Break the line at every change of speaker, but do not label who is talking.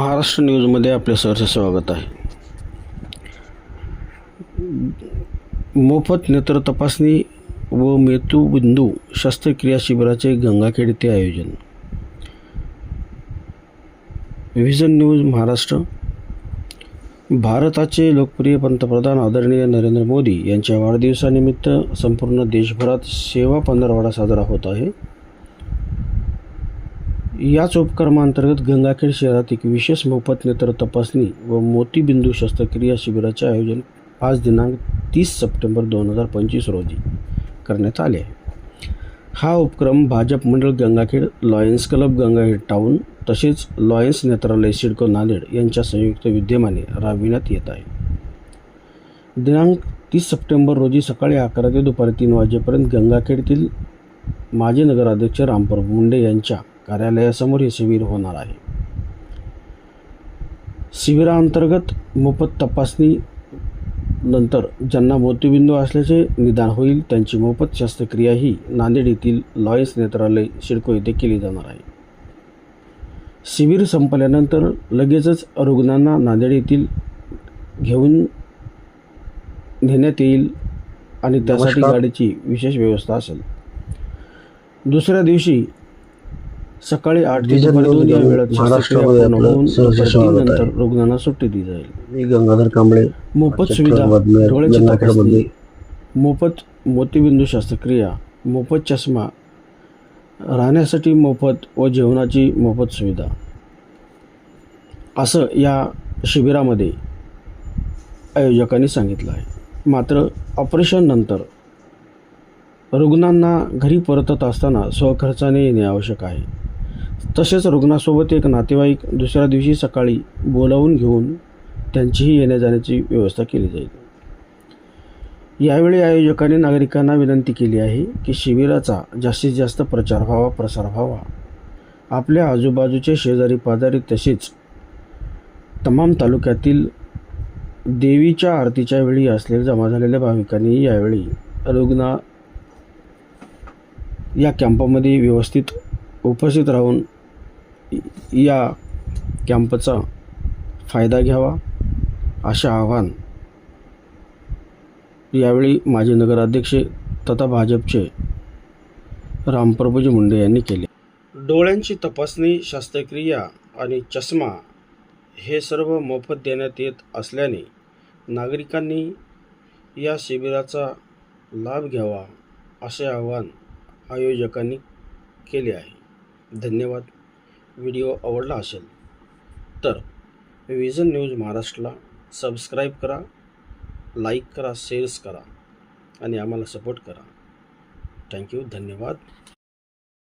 महाराष्ट्र न्यूजमध्ये आपले सहर्ष स्वागत आहे. मोफत नेत्र तपासणी व मेतूबिंदू शस्त्रक्रिया शिबिराचे गंगाखेड येथे आयोजन. Vision news Maharashtra. भारताचे लोकप्रिय पंतप्रधान आदरणीय नरेंद्र मोदी यांच्या वाढदिवसानिमित्त संपूर्ण देशभरात सेवा पंधरवडा साजरा होत आहे. याच उपक्रमांतर्गत गंगाखेड शहरात एक विशेष मोफत नेत्र तपासणी व मोतीबिंदू शस्त्रक्रिया शिबिराचे आयोजन पाच दिनांक तीस सप्टेंबर दोन हजार पंचवीस रोजी करण्यात आले आहे. हा उपक्रम भाजप मंडळ Gangakhed Lions Club Gangakhed town तसेच लॉयन्स नेत्रालय सिडको नांदेड यांच्या संयुक्त विद्यमाने राबविण्यात येत आहे. दिनांक तीस सप्टेंबर रोजी सकाळी अकरा ते दुपारी तीन वाजेपर्यंत गंगाखेडतील माजी नगराध्यक्ष रामप्रभू मुंडे यांच्या कार्यालयासमोर हे शिबिर होणार आहे. शिबिराअंतर्गत मोफत तपासणी नंतर ज्यांना मोतीबिंदू असल्याचे निदान होईल त्यांची मोफत शस्त्रक्रिया ही नांदेड येथील लॉयन्स नेत्रालय शिडको येथे केली जाणार आहे. शिबिर संपल्यानंतर लगेचच रुग्णांना नांदेड येथील घेऊन नेण्यात येईल आणि त्यासाठी. गाडीची विशेष व्यवस्था असेल. दुसऱ्या दिवशी सकाळी आठ ते दुपारी दोन या वेळात
महाराष्ट्रामध्ये
पूर्ण
आपलं
होऊन
सहर्ष
दुपारी
स्वागत आहे.
तीननंतर रुग्णांना सुट्टी दिली जाईल.
मी गंगाधर कांबळे
मोफत सुविधा डोळ्याची तपासणी मोफत मोतीबिंदू शस्त्रक्रिया मोफत चष्मा राहण्यासाठी मोफत व जेवणाची मोफत सुविधा. असं या शिबिरामध्ये आयोजकांनी सांगितलं आहे. मात्र ऑपरेशननंतर रुग्णांना घरी परतत असताना स्वखर्चाने येणे आवश्यक आहे. तसेच रुग्णासोबत एक नातेवाईक दुसऱ्या दिवशी सकाळी बोलावून घेऊन त्यांचीही येण्या जाण्याची व्यवस्था केली जाईल. यावेळी आयोजकांनी नागरिकांना विनंती केली आहे की शिबिराचा जास्तीत जास्त प्रचार व्हावा प्रसार व्हावा. आपल्या आजूबाजूचे शेजारी पाजारी तसेच तमाम तालुक्यातील देवीच्या आरतीच्या वेळी असलेल्या जमा झालेल्या भाविकांनी यावेळी रुग्ण या कॅम्पमध्ये व्यवस्थित उपस्थित राहून या कॅम्पचा फायदा घ्यावा असे आवाहन यावेळी माजी नगराध्यक्ष तथा भाजपचे रामप्रभूजी मुंडे यांनी केले. डोळ्यांची तपासणी शस्त्रक्रिया आणि चष्मा हे सर्व मोफत देण्यात येत असल्याने नागरिकांनी या शिबिराचा लाभ घ्यावा असे आवाहन आयोजकांनी केले आहे. धन्यवाद. व्हिडिओ आवडला असेल तर विजन न्यूज महाराष्ट्रला सबस्क्राईब करा लाईक करा शेअर्स करा आणि आम्हाला सपोर्ट करा. थँक्यू धन्यवाद.